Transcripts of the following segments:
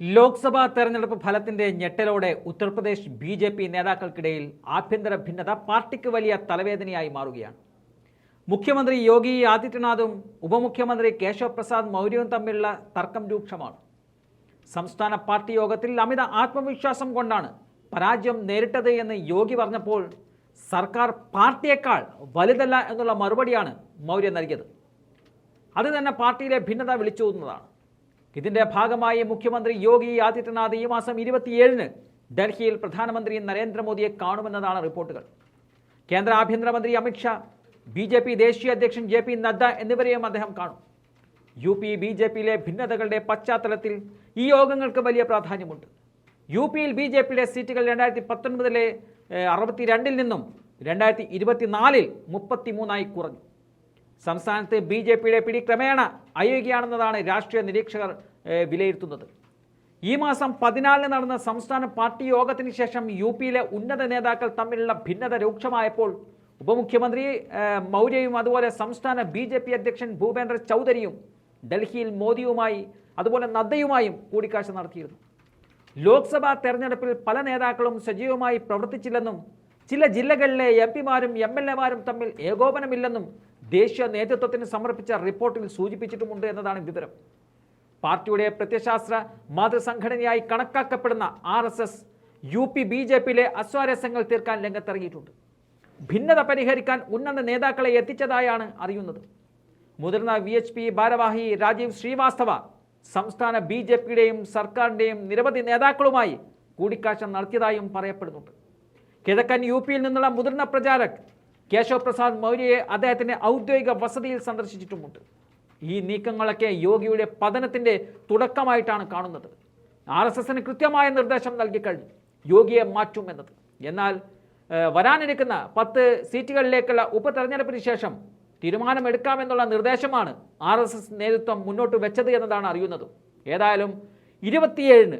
ലോക്സഭാ തെരഞ്ഞെടുപ്പ് ഫലത്തിന്റെ ഞെട്ടലോടെ ഉത്തർപ്രദേശ് ബി ജെ പി നേതാക്കൾക്കിടയിൽ ആഭ്യന്തര ഭിന്നത പാർട്ടിക്ക് വലിയ തലവേദനയായി മാറുകയാണ്. മുഖ്യമന്ത്രി യോഗി ആദിത്യനാഥും ഉപമുഖ്യമന്ത്രി കേശവ് പ്രസാദ് മൗര്യവും തമ്മിലുള്ള തർക്കം രൂക്ഷമാണ്. സംസ്ഥാന പാർട്ടി യോഗത്തിൽ അമിത ആത്മവിശ്വാസം കൊണ്ടാണ് പരാജയം നേരിട്ടത് എന്ന് യോഗി പറഞ്ഞപ്പോൾ സർക്കാർ പാർട്ടിയേക്കാൾ വലുതല്ല എന്നുള്ള മറുപടിയാണ് മൗര്യ നൽകിയത്. അത് തന്നെ പാർട്ടിയിലെ ഭിന്നത വിളിച്ചോതുന്നതാണ്. ഇതിന്റെ ഭാഗമായി മുഖ്യമന്ത്രി യോഗി ആദിത്യനാഥ് ഈ മാസം ഇരുപത്തിയേഴിന് ഡൽഹിയിൽ പ്രധാനമന്ത്രി നരേന്ദ്രമോദിയെ കാണുമെന്നതാണ് റിപ്പോർട്ടുകൾ. കേന്ദ്ര ആഭ്യന്തരമന്ത്രി അമിത്ഷാ ബി ജെ പി ദേശീയ അധ്യക്ഷൻ ജെ പി നദ്ദ എന്നിവരെയും അദ്ദേഹം കാണും. യു പി ബി ജെ പിയിലെ ഭിന്നതകളുടെ പശ്ചാത്തലത്തിൽ ഈ യോഗങ്ങൾക്ക് വലിയ പ്രാധാന്യമുണ്ട്. യു പിയിൽ ബി ജെ പിയുടെ സീറ്റുകൾ രണ്ടായിരത്തി പത്തൊൻപതിലെ അറുപത്തിരണ്ടിൽ നിന്നും രണ്ടായിരത്തി ഇരുപത്തിനാലിൽ മുപ്പത്തിമൂന്നായി കുറഞ്ഞു. സംസ്ഥാനത്ത് ബി ജെ പിയുടെ പിടി ക്രമേണ അയയുകയാണെന്നതാണ് രാഷ്ട്രീയ നിരീക്ഷകർ വിലയിരുത്തുന്നത്. ഈ മാസം പതിനാലിന് നടന്ന സംസ്ഥാന പാർട്ടി യോഗത്തിന് ശേഷം യു പിയിലെ ഉന്നത നേതാക്കൾ തമ്മിലുള്ള ഭിന്നത രൂക്ഷമായപ്പോൾ ഉപമുഖ്യമന്ത്രി മൗര്യയും അതുപോലെ സംസ്ഥാന ബി ജെ പി അധ്യക്ഷൻ ഭൂപേന്ദ്ര ചൗധരിയും ഡൽഹിയിൽ മോദിയുമായി അതുപോലെ നദ്ദയുമായും കൂടിക്കാഴ്ച നടത്തിയിരുന്നു. ലോക്സഭാ തെരഞ്ഞെടുപ്പിൽ പല നേതാക്കളും സജീവമായി പ്രവർത്തിച്ചില്ലെന്നും ചില ജില്ലകളിലെ എം പിമാരും എം എൽ എമാരും തമ്മിൽ ഏകോപനമില്ലെന്നും ദേശീയ നേതൃത്വത്തിന് സമർപ്പിച്ച റിപ്പോർട്ടിൽ സൂചിപ്പിച്ചിട്ടുമുണ്ട് എന്നതാണ് വിവരം. പാർട്ടിയുടെ പ്രത്യശാസ്ത്ര മാതൃസംഘടനയായി കണക്കാക്കപ്പെടുന്ന R S S U P B J പിയിലെ അസ്വാരസ്യങ്ങൾ തീർക്കാൻ രംഗത്തിറങ്ങിയിട്ടുണ്ട്. ഭിന്നത പരിഹരിക്കാൻ ഉന്നത നേതാക്കളെ എത്തിച്ചതായാണ് അറിയുന്നത്. മുതിർന്ന വി എച്ച് പി ഭാരവാഹി രാജീവ് ശ്രീവാസ്തവ സംസ്ഥാന ബി ജെ പിയുടെയും സർക്കാരിന്റെയും നിരവധി നേതാക്കളുമായി കൂടിക്കാഴ്ച നടത്തിയതായും പറയപ്പെടുന്നുണ്ട്. കിഴക്കൻ യു പിയിൽ നിന്നുള്ള മുതിർന്ന പ്രചാരക് കേശവ് പ്രസാദ് മൗര്യയെ അദ്ദേഹത്തിന്റെ ഔദ്യോഗിക വസതിയിൽ സന്ദർശിച്ചിട്ടുമുണ്ട്. ഈ നീക്കങ്ങളൊക്കെ യോഗിയുടെ പതനത്തിന്റെ തുടക്കമായിട്ടാണ് കാണുന്നത്. ആർ എസ് എസിന് കൃത്യമായ നിർദ്ദേശം നൽകിക്കഴിഞ്ഞു യോഗിയെ മാറ്റുമെന്നത് എന്നാൽ വരാനിരിക്കുന്ന പത്ത് സീറ്റുകളിലേക്കുള്ള ഉപതെരഞ്ഞെടുപ്പിന് ശേഷം തീരുമാനമെടുക്കാമെന്നുള്ള നിർദ്ദേശമാണ് ആർ എസ് എസ് നേതൃത്വം മുന്നോട്ട് വെച്ചത് എന്നതാണ് അറിയുന്നത്. ഏതായാലും ഇരുപത്തിയേഴിന്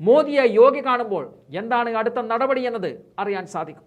മോദിയെ യോഗി കാണുമ്പോൾ എന്താണ് അടുത്ത നടപടി എന്നത് അറിയാൻ സാധിക്കും.